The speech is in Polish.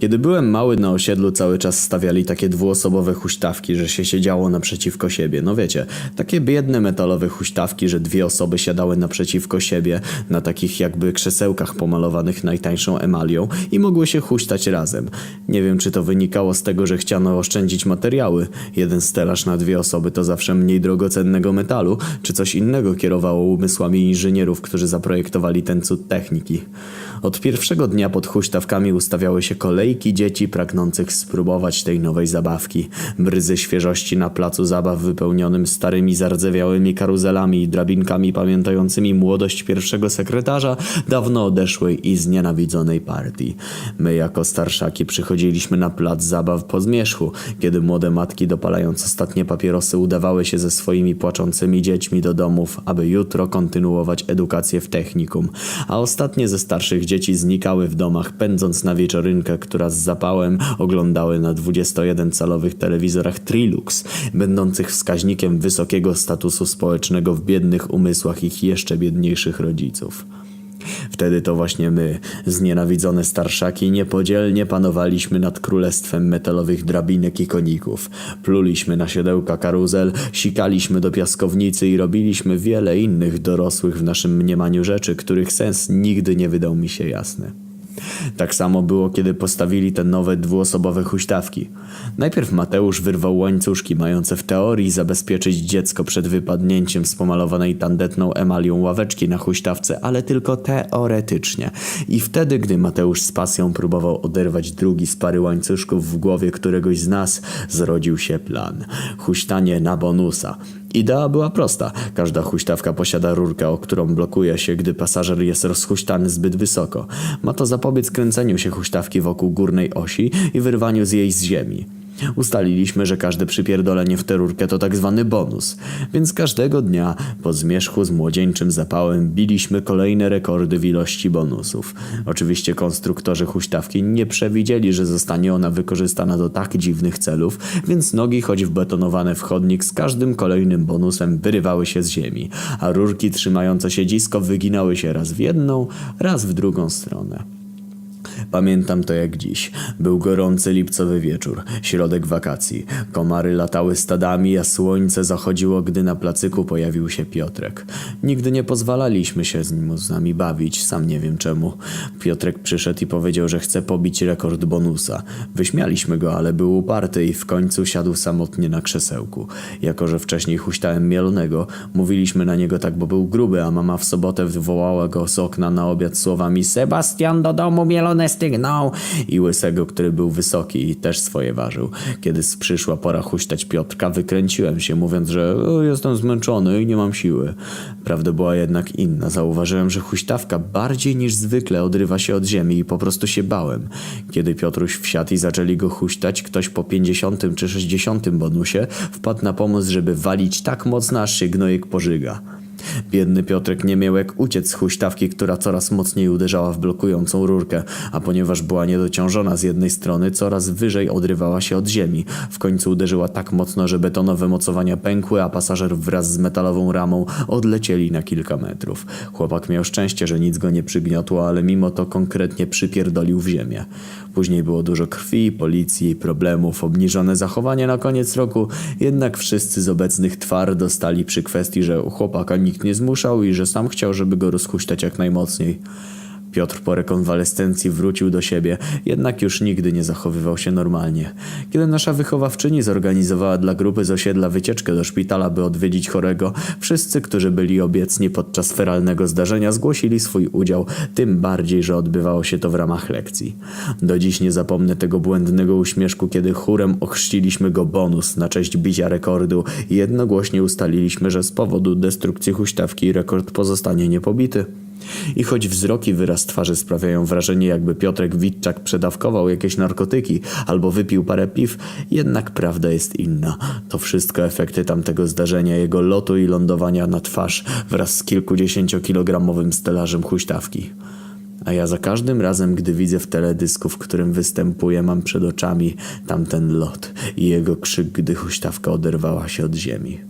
Kiedy byłem mały na osiedlu cały czas stawiali takie dwuosobowe huśtawki, że się siedziało naprzeciwko siebie. No wiecie, takie biedne metalowe huśtawki, że dwie osoby siadały naprzeciwko siebie na takich jakby krzesełkach pomalowanych najtańszą emalią i mogły się huśtać razem. Nie wiem czy to wynikało z tego, że chciano oszczędzić materiały. Jeden stelaż na dwie osoby to zawsze mniej drogocennego metalu, czy coś innego kierowało umysłami inżynierów, którzy zaprojektowali ten cud techniki. Od pierwszego dnia pod huśtawkami ustawiały się kolejki dzieci pragnących spróbować tej nowej zabawki. Bryzy świeżości na placu zabaw wypełnionym starymi zardzewiałymi karuzelami i drabinkami pamiętającymi młodość pierwszego sekretarza dawno odeszłej i znienawidzonej partii. My jako starszaki przychodziliśmy na plac zabaw po zmierzchu, kiedy młode matki dopalając ostatnie papierosy udawały się ze swoimi płaczącymi dziećmi do domów, aby jutro kontynuować edukację w technikum, a ostatnie ze starszych dzieci znikały w domach, pędząc na wieczorynkę, która z zapałem oglądały na 21-calowych telewizorach Trilux, będących wskaźnikiem wysokiego statusu społecznego w biednych umysłach ich jeszcze biedniejszych rodziców. Wtedy to właśnie my, znienawidzone starszaki, niepodzielnie panowaliśmy nad królestwem metalowych drabinek i koników. Pluliśmy na siodełka karuzel, sikaliśmy do piaskownicy i robiliśmy wiele innych dorosłych w naszym mniemaniu rzeczy, których sens nigdy nie wydał mi się jasny. Tak samo było, kiedy postawili te nowe dwuosobowe huśtawki. Najpierw Mateusz wyrwał łańcuszki mające w teorii zabezpieczyć dziecko przed wypadnięciem z pomalowanej tandetną emalią ławeczki na huśtawce, ale tylko teoretycznie. I wtedy, gdy Mateusz z pasją próbował oderwać drugi z pary łańcuszków w głowie któregoś z nas, zrodził się plan. Huśtanie na bonusa. Idea była prosta. Każda huśtawka posiada rurkę, o którą blokuje się, gdy pasażer jest rozhuśtany zbyt wysoko. Ma to zapobiec kręceniu się huśtawki wokół górnej osi i wyrwaniu z jej z ziemi. Ustaliliśmy, że każde przypierdolenie w tę rurkę to tak zwany bonus, więc każdego dnia po zmierzchu z młodzieńczym zapałem biliśmy kolejne rekordy w ilości bonusów. Oczywiście konstruktorzy huśtawki nie przewidzieli, że zostanie ona wykorzystana do tak dziwnych celów, więc nogi, choć wbetonowane w chodnik, z każdym kolejnym bonusem wyrywały się z ziemi, a rurki trzymające siedzisko wyginały się raz w jedną, raz w drugą stronę. Pamiętam to jak dziś. Był gorący lipcowy wieczór, środek wakacji. Komary latały stadami, a słońce zachodziło, gdy na placyku pojawił się Piotrek. Nigdy nie pozwalaliśmy się z nim z nami bawić, sam nie wiem czemu. Piotrek przyszedł i powiedział, że chce pobić rekord bonusa. Wyśmialiśmy go, ale był uparty i w końcu siadł samotnie na krzesełku. Jako, że wcześniej huśtałem mielonego, mówiliśmy na niego tak, bo był gruby, a mama w sobotę wywołała go z okna na obiad słowami Sebastian do domu mielone stygnął i łysego, który był wysoki i też swoje ważył. Kiedy przyszła pora huśtać Piotrka, wykręciłem się, mówiąc, że jestem zmęczony i nie mam siły. Prawda była jednak inna. Zauważyłem, że huśtawka bardziej niż zwykle odrywa się od ziemi i po prostu się bałem. Kiedy Piotruś wsiadł i zaczęli go huśtać, ktoś po 50 czy 60 bonusie wpadł na pomysł, żeby walić tak mocno, aż się gnojek pożyga. Biedny Piotrek nie miał jak uciec z huśtawki, która coraz mocniej uderzała w blokującą rurkę, a ponieważ była niedociążona z jednej strony, coraz wyżej odrywała się od ziemi. W końcu uderzyła tak mocno, że betonowe mocowania pękły, a pasażer wraz z metalową ramą odlecieli na kilka metrów. Chłopak miał szczęście, że nic go nie przygniotło, ale mimo to konkretnie przypierdolił w ziemię. Później było dużo krwi, policji, problemów, obniżone zachowanie na koniec roku, jednak wszyscy z obecnych twardo stali przy kwestii, że chłopaka nikt nie zmuszał i że sam chciał, żeby go rozhuśtać jak najmocniej. Piotr po rekonwalescencji wrócił do siebie, jednak już nigdy nie zachowywał się normalnie. Kiedy nasza wychowawczyni zorganizowała dla grupy z osiedla wycieczkę do szpitala, by odwiedzić chorego, wszyscy, którzy byli obiecni podczas feralnego zdarzenia, zgłosili swój udział, tym bardziej, że odbywało się to w ramach lekcji. Do dziś nie zapomnę tego błędnego uśmieszku, kiedy chórem ochrzciliśmy go bonus na cześć bicia rekordu i jednogłośnie ustaliliśmy, że z powodu destrukcji huśtawki rekord pozostanie niepobity. I choć wzrok i wyraz twarzy sprawiają wrażenie, jakby Piotrek Witczak przedawkował jakieś narkotyki albo wypił parę piw, jednak prawda jest inna. To wszystko efekty tamtego zdarzenia, jego lotu i lądowania na twarz wraz z kilkudziesięciokilogramowym stelażem huśtawki. A ja za każdym razem, gdy widzę w teledysku, w którym występuje, mam przed oczami tamten lot i jego krzyk, gdy huśtawka oderwała się od ziemi.